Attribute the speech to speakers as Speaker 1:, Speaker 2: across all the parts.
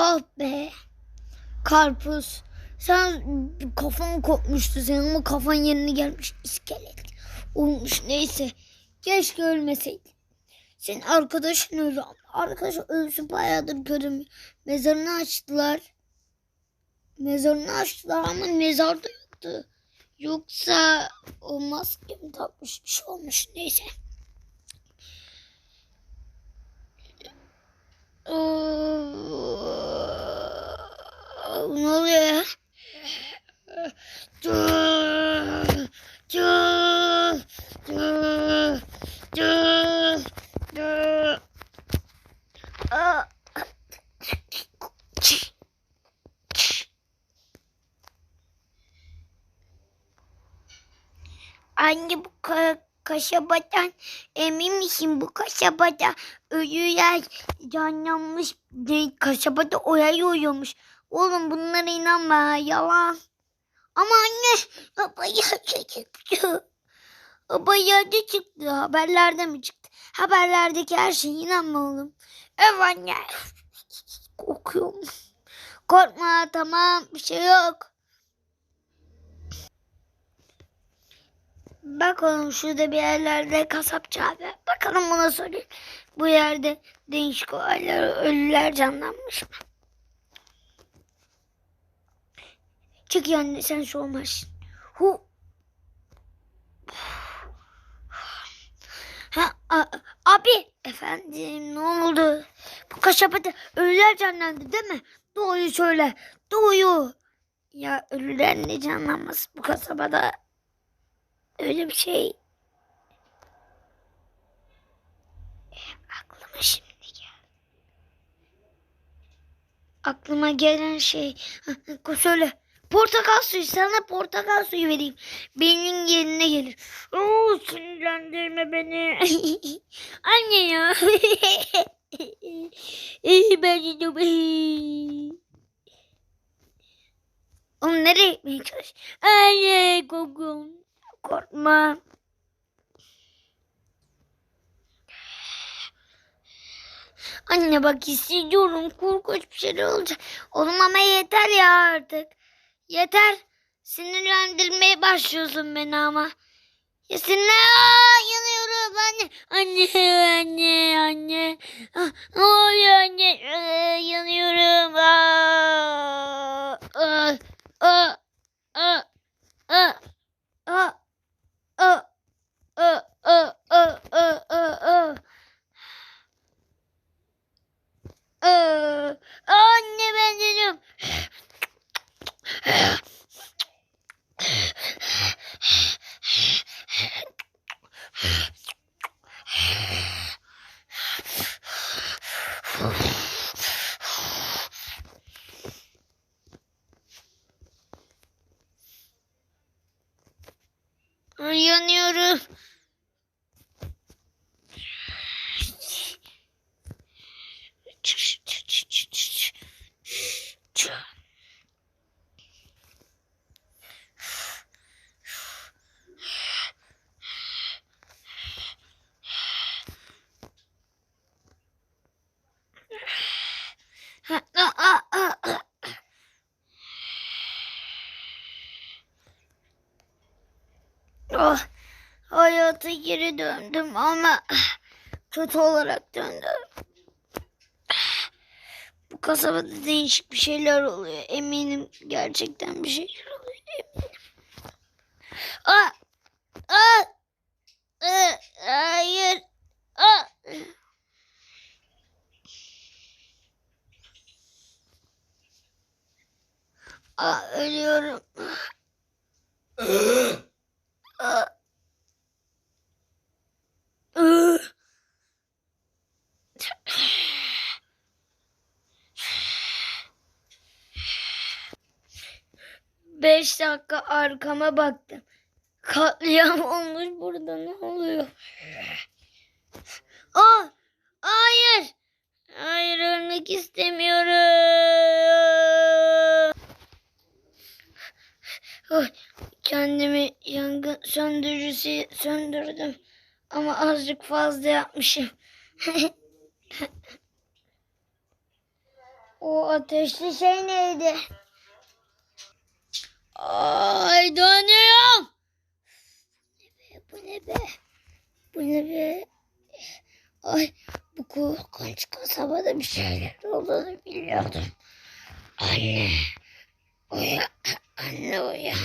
Speaker 1: Ah be. Karpuz. Sen kafan kopmuştu senin ama kafan yerine gelmiş iskelet. Olmuş neyse. Keşke ölmeseydin. Senin arkadaşın öldü. Arkadaş ölüsü bayağıdır görünmüyor. Mezarını açtılar. Mezarını açtılar ama mezarda yoktu. Yoksa o maske mi takmış bir şey olmuş neyse. Aa, Ne oluyor ya? Anne bu ka kasabadan emin misin bu kasabada ölüler canlanmış değil kasabada oya uyuyormuş. Oğlum bunlara inanma yalan. Ama anne haberlerde çıktı. Haberlerde çıktı. Haberlerde mi çıktı? Haberlerdeki her şeye inanma oğlum. Evet anne. Korkuyorum. Korkma tamam bir şey yok. Bak oğlum şurada bir yerlerde kasapçı abi. Bakalım buna sorayım. Bu yerde değişik olaylar, ölüler canlanmış mı? Çık yani sen sormazsın. Hu. Ha, a- abi efendim ne oldu? Bu kasabada ölüler canlandı değil mi? Doğruyu söyle. Doğruyu. Ya ölüler ne canlanması bu kasabada? Öyle bir şey. Aklıma şimdi gel. Aklıma gelen şey. Söyle. Portakal suyu sana portakal suyu vereyim. Benim yerine gelir. Oo, sinirlendirme beni. Anne ya. ben de Oğlum nereye gitmeye çalış? Anne kokum. Korkma. Anne bak hissediyorum korkunç bir şeyler olacak. Oğlum ama yeter ya artık. Yeter. Sinirlendirmeye başlıyorsun beni ama. Ya sinirlen yanıyorum anne. Anne anne anne. Ah, Ne oluyor anne? Ee, yanıyorum. Aa, aa, aa, aa, aa, aa. Aa, aa, aa, aa, aa, aa, aa. Aa, Anne ben dedim. Yanıyorum. Oh, hayata geri döndüm ama kötü olarak döndüm. Bu kasabada değişik bir şeyler oluyor. Eminim gerçekten bir şeyler oluyor. Eminim. Aa, aa, aa, hayır. Aa. Aa, ölüyorum. Aa. Iı. Beş dakika arkama baktım. Katliam olmuş burada ne oluyor? Aa, hayır. Hayır ölmek istemiyorum. Kendimi yangın söndürücüsü söndürdüm. Ama azıcık fazla yapmışım. O ateşli şey neydi? Ay donuyorum. Bu ne be? Bu ne be? Ay bu korkunç kasabada bir şeyler olduğunu biliyordum. Anne. Uyan. Anne uyan.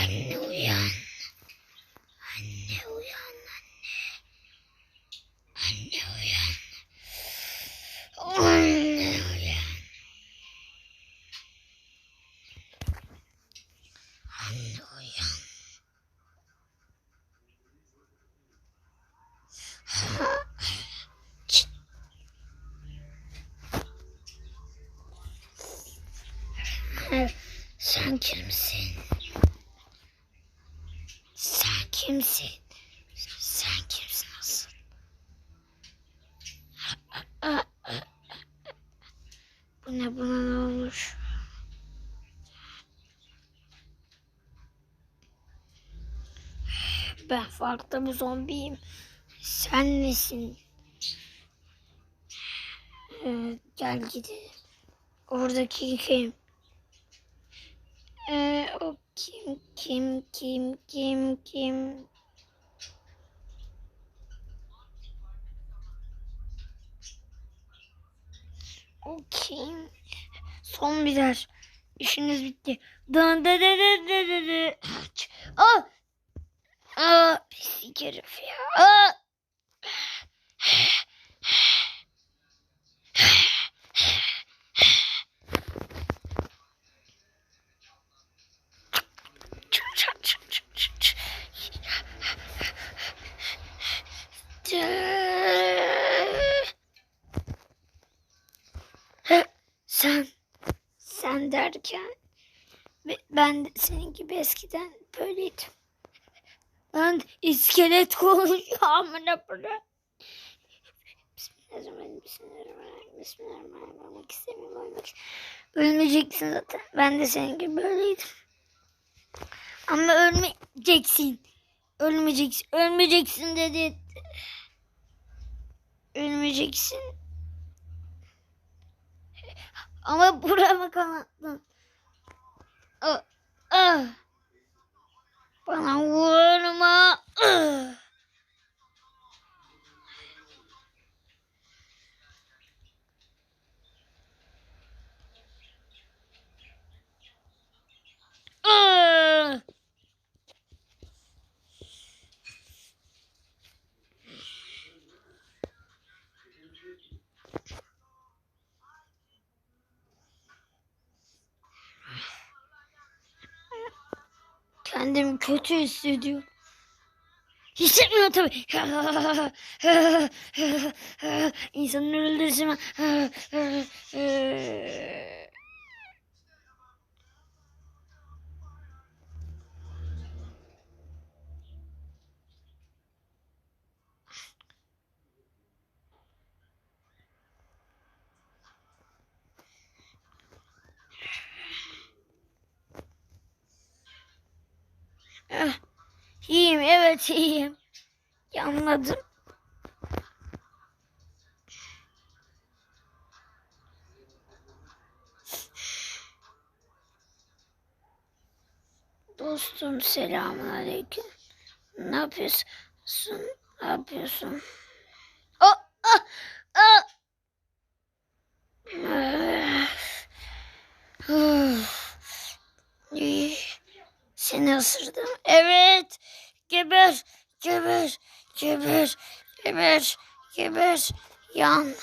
Speaker 1: Anne uyan. Anne uyan anne. Anne uyan. Anne uyan. Anne uyan. Çıt. Sen kimsin? Sen kimsin? Sen kimsin asıl? Bu ne buna ne olmuş? Ben farklı bir zombiyim. Sen nesin? Ee, gel gidelim. Oradaki kim? Ee, o kim kim kim kim kim? O kim? Son birer. İşiniz bitti. Dın dı dı dı dı dı dı. Aa! Aa, pislik herif ya. Aa! Sen, sen derken be- ben de senin gibi eskiden böyleydim. Ben iskelet konuşuyor amına bırak. Bismillahirrahmanirrahim. Bismillahirrahmanirrahim. Bismillahirrahmanirrahim. Ölmek istemiyorum ölmek. Ölmeyeceksin zaten. Ben de senin gibi böyleydim. Ama ölmeyeceksin. Ölmeyeceksin. Ölmeyeceksin dedi. Ölmeyeceksin. Ama burama kanattın. Ah, ah. Bana vurma. Kendimi kötü hissediyorum. Hissetmiyorum tabii. İnsanın öldürsün. Ah, İyiyim evet iyiyim. Anladım. Dostum selamun aleyküm. Ne yapıyorsun? Ne yapıyorsun? Oh, ah, ısırdım. Evet. Geber. Geber. Geber. Geber. Geber. Yan.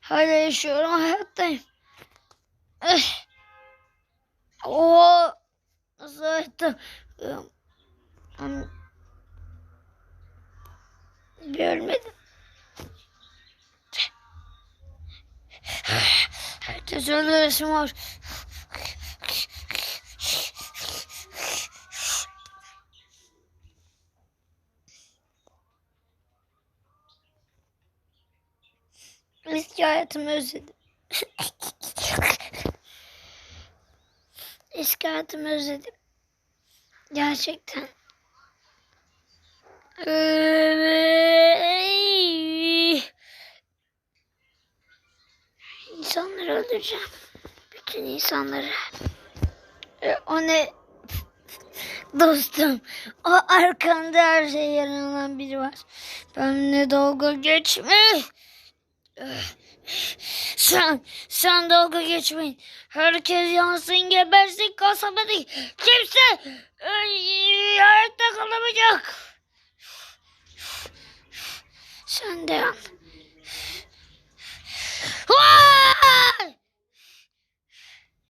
Speaker 1: Hala yaşıyorum. Hayattayım. Oo. Nasıl hayatta? Bir Herkes öldüresim var. Eski hayatımı özledim. Eski hayatımı özledim. Gerçekten. Evet. Öldüreceğim. Bütün insanları. E, o ne? Dostum, o arkanda her şey yaralan biri var. Benimle dalga geçme. Sen, sen dalga geçmeyin. Herkes yansın, gebersin, kasaba değil. Kimse e, hayatta kalamayacak. Sen de yan.